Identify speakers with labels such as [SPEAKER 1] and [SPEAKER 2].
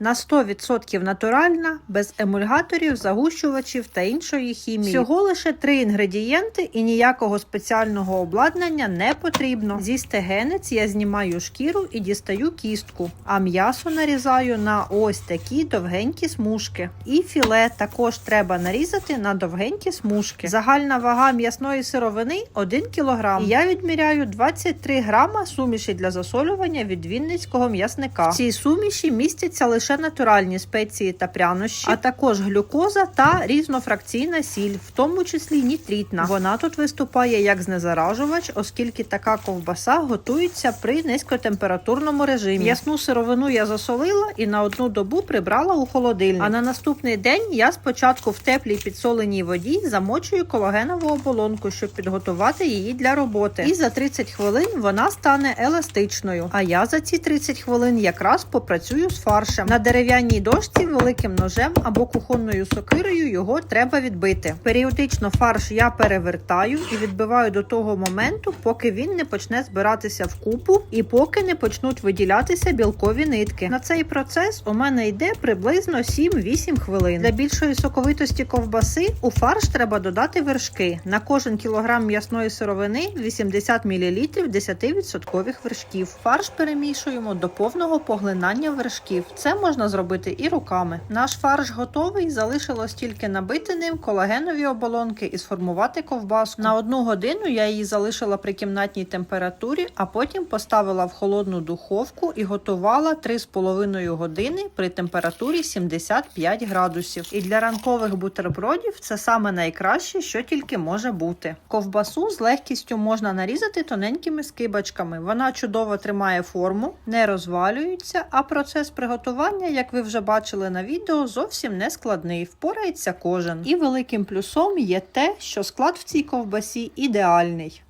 [SPEAKER 1] На 100% натуральна, без емульгаторів, загущувачів та іншої хімії. Всього лише три інгредієнти і ніякого спеціального обладнання не потрібно. Зі стегенець я знімаю шкіру і дістаю кістку, а м'ясо нарізаю на ось такі довгенькі смужки. І філе також треба нарізати на довгенькі смужки. Загальна вага м'ясної сировини 1 кг. І я відміряю 23 грама суміші для засолювання від вінницького м'ясника. В цій суміші містяться лише натуральні спеції та прянощі, а також глюкоза та різнофракційна сіль, в тому числі нітрітна. Вона тут виступає як знезаражувач, оскільки така ковбаса готується при низькотемпературному режимі. М'ясну сировину я засолила і на одну добу прибрала у холодильник. А на наступний день я спочатку в теплій підсоленій воді замочую колагенову оболонку, щоб підготувати її для роботи. І за 30 хвилин вона стане еластичною. А я за ці 30 хвилин якраз попрацюю з фаршем. На дерев'яній дошці великим ножем або кухонною сокирою його треба відбити. Періодично фарш я перевертаю і відбиваю до того моменту, поки він не почне збиратися в купу і поки не почнуть виділятися білкові нитки. На цей процес у мене йде приблизно 7-8 хвилин. Для більшої соковитості ковбаси у фарш треба додати вершки. На кожен кілограм м'ясної сировини 80 мл 10% вершків. Фарш перемішуємо до повного поглинання вершків. Це можна зробити і руками. Наш фарш готовий, залишилось тільки набити ним колагенові оболонки і сформувати ковбаску. На одну годину я її залишила при кімнатній температурі, а потім поставила в холодну духовку і готувала 3,5 години при температурі 75 градусів. І для ранкових бутербродів це саме найкраще, що тільки може бути. Ковбасу з легкістю можна нарізати тоненькими скибочками. Вона чудово тримає форму, не розвалюється, а процес приготування, як ви вже бачили на відео, зовсім не складний. Впорається кожен. І великим плюсом є те, що склад в цій ковбасі ідеальний.